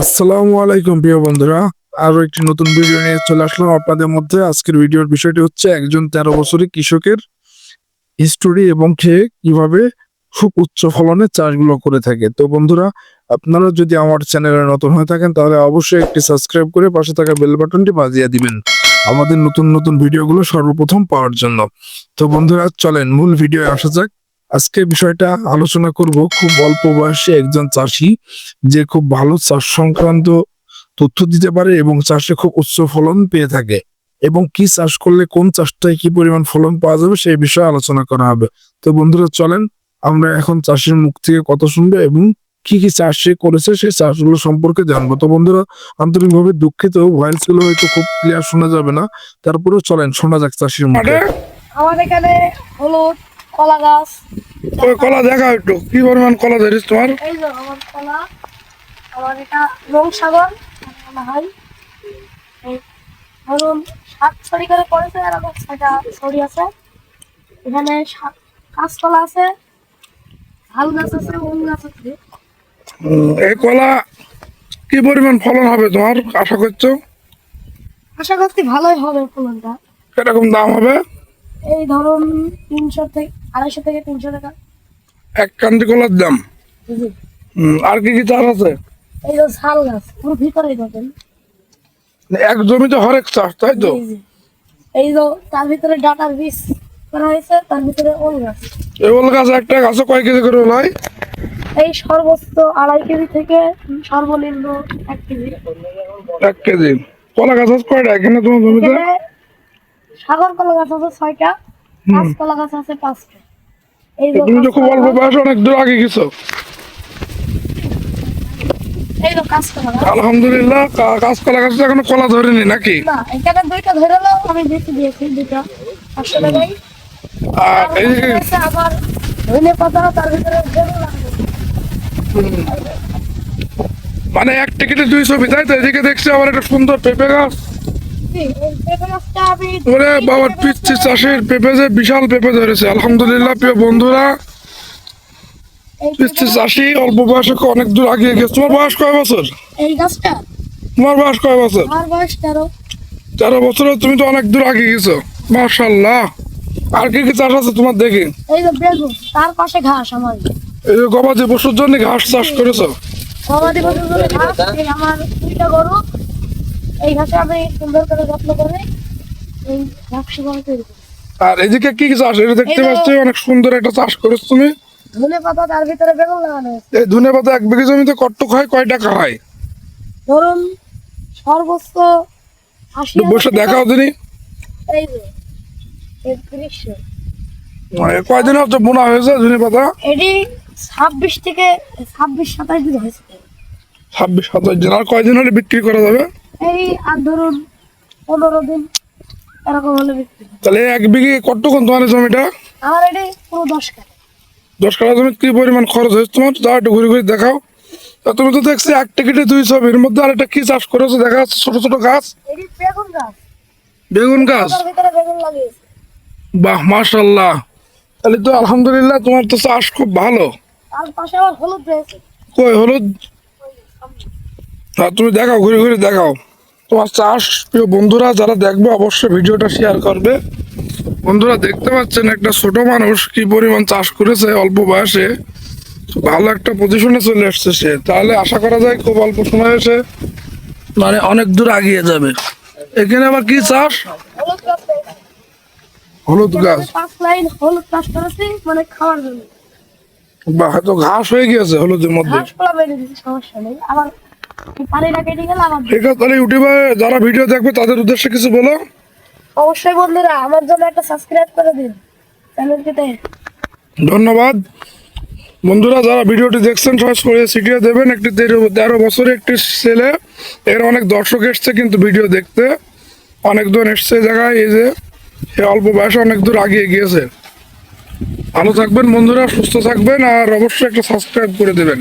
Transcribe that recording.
আসসালামু আলাইকুম প্রিয় বন্ধুরা। আরও একটি নতুন ভিডিও নিয়ে চলে আসলাম আপনাদের মধ্যে। আজকের ভিডিওর বিষয়টি হচ্ছে একজন তেরো বছরের কৃষকের হিস্টোরি এবং সে কীভাবে খুব উচ্চ ফলনের চাষগুলো করে থাকে। তো বন্ধুরা, আপনারা যদি আমার চ্যানেলে নতুন হয়ে থাকেন, তাহলে অবশ্যই একটি সাবস্ক্রাইব করে পাশে থাকা বেল বাটনটি বাজিয়ে দিবেন। আমাদের নতুন নতুন ভিডিওগুলো সর্বপ্রথম পাওয়ার জন্য। তো বন্ধুরা, চলেন মূল ভিডিও আসা যাক। আজকে বিষয়টা আলোচনা করব। খুব অল্প বয়সে একজন চাষি যে খুব ভালো চাষ সংক্রান্ত তথ্য দিতে পারে এবং চাষে খুব উচ্চ ফলন পেয়ে থাকে এবং কি চাষ করলে কোন চাষটায় কি পরিমাণ ফলন পাওয়া যাবে সেই বিষয়ে আলোচনা করা হবে। তো বন্ধুরা, চলেন আমরা এখন চাষের মুখ থেকে কত শুনব এবং কি কি চাষ সে করেছে, সেই চাষগুলো সম্পর্কে জানব। তো বন্ধুরা, আন্তরিকভাবে দুঃখিত, ভয়েসগুলো হয়তো খুব ক্লিয়ার শোনা যাবে না। তারপরেও চলেন, শোনা যাক চাষির মুখে। আমার এখানে হলুদ, কলা গাছ কলা দেখা একটু। কি পরিমাণ কলা ধরিস তোমার? এই যে আমার কলা আমার এটা রং সাগর হয় ধরুন সাত ছড়ি করে পড়েছে আর আমার ছয়টা ছড়ি আছে। এখানে কাঁচকলা আছে ঝাল গাছ আছে উল গাছ আছে। এই কলা কি পরিমাণ ফলন হবে তোমার? আশা করছ? আশা করছি ভালোই হবে ফলনটা। কীরকম দাম হবে? এই ধরুন তিনশো থেকে আড়াইশো থেকে তিনশো টাকা। এক কান্দি কলার দাম? আর কি কি চাষ আছে? এই যে ঝাল গাছ পুরো ভিতরেই দেখেন। এক জমিতে হরেক চাষ তাই তো। এই যে তার ভিতরে ডাটার বীজ করা হয়েছে তার ভিতরে ওল গাছ। এই ওল গাছ একটা গাছে কয় কেজি করে ওল হয়? এই সর্বোচ্চ আড়াই কেজি থেকে সর্বনিম্ন এক কেজি। এক কেজি। কলা গাছ আছে কয়টা এখানে তোমার জমিতে? সাগর কলা গাছ আছে ছয়টা কাঁচ কলা গাছ আছে পাঁচটা। তুমি তো খুব অল্প বয়সে অনেক দূর আগে গেছো। আলহামদুলিল্লাহ কা- কাঁচ কলা গাছ এখনও কলা ধরেনি নাকি? মানে এক টিকিটে দুই ছবি তাই তো? এদিকে দেখছি আবার একটা সুন্দর পেঁপে গাছ। ওরে বাবার পিচ্ছি চাষের বিশাল পেঁপে ধরেছে। আলহামদুলিল্লাহ প্রিয় বন্ধুরা। পিচ্ছি চাষি অল্প বয়সে অনেক দূর আগিয়ে গেছে। তোমার বয়স কয় বছর? এই গাছটা? তোমার বয়স কয় বছর? আমার বয়স তেরো। তেরো বছরে তুমি তো অনেক দূর আগে গেছো। মার্শাল্লাহ আর কি কি চাষ আছে তোমার দেখি? এই যে বেগুন তার পাশে ঘাস আমার। এই যে গবাদি পশুর জন্য ঘাস চাষ করেছ? গবাদি পশুর জন্য ঘাস আমার দুইটা গরু। এই ঘাসে আমি সুন্দর করে যত্ন করে এই সেভাবে তৈরি করি। আর এদিকে কি চাষ? এটা দেখতে পাচ্ছি অনেক সুন্দর একটা চাষ করেছ তুমি। ধনে পাতা তার ভিতরে বেগুন লাগানো এই ধনে পাতা এক বিঘে জমিতে কট্টক হয়? কয় টাকা হয় ধরুন সর্বোচ্চ আশি বসে দেখাও দিনি এই যে মানে কয়দিন হচ্ছে বোনা হয়েছে ধনে পাতা? এটি ছাব্বিশ থেকে ছাব্বিশ সাতাশ দিন হয়েছে। ছাব্বিশ সাতাশ দিন। আর কয়দিন হলে বিক্রি করা যাবে? এই আর ধরুন পনেরো দিন এরকম হলে বিক্রি তাহলে এক বিঘে কট্টকন তোমার জমিটা? আমার এটি পুরো দশ কাটা দশ কাঠা জমি কি পরিমাণ খরচ হয়েছে? তোমার যাও একটু ঘুরে ঘুরে দেখাও। তা তুমি তো দেখছি এক টিকিটে দুই ছবির মধ্যে আর একটা কি চাষ করেছ? দেখা যাচ্ছে ছোট ছোট গাছ। বেগুন গাছ। বেগুন গাছ? বেগুন লাগিয়েছে। বাহ মাশাল্লাহ তাহলে তো আলহামদুলিল্লাহ তোমার তো চাষ খুব ভালো। তার পাশে আবার হলুদ রয়েছে। কই হলুদ? হ্যাঁ তুমি দেখাও ঘুরে ঘুরে দেখাও। তোমার চাষ প্রিয় বন্ধুরা যারা দেখবে অবশ্যই ভিডিওটা শেয়ার করবে। বন্ধুরা দেখতে পাচ্ছেন একটা ছোট মানুষ কি পরিমাণ চাষ করেছে অল্প বয়সে। ভালো একটা পজিশনে চলে আসছে সে। তাহলে আশা করা যায় খুব অল্প সময়ে সে মানে অনেক দূর আগিয়ে যাবে। এখানে আবার কি চাষ? হলুদ গাছ। হলুদ চাষ করেছি মানে খাওয়ার জন্য। বা হয়তো ঘাস হয়ে গিয়েছে হলুদের মধ্যে। সমস্যা নেই। আবার ঠিক আছে তাহলে ইউটিউবে যারা ভিডিও দেখবে তাদের উদ্দেশ্যে কিছু বলো। অবশ্যই বন্ধুরা আমার জন্য একটা সাবস্ক্রাইব করে দিন। চ্যানেলটিতে ধন্যবাদ। বন্ধুরা যারা ভিডিওটি দেখছেন সহজ করে সিটিয়ে দেবেন। একটি তেরো তেরো বছরের একটি ছেলে। এর অনেক দর্শক এসছে কিন্তু ভিডিও দেখতে। অনেকজন এসছে জায়গায় এই যে সে অল্প বয়সে অনেক দূর আগিয়ে গিয়েছে ভালো থাকবেন বন্ধুরা সুস্থ থাকবেন আর অবশ্যই একটা সাবস্ক্রাইব করে দেবেন।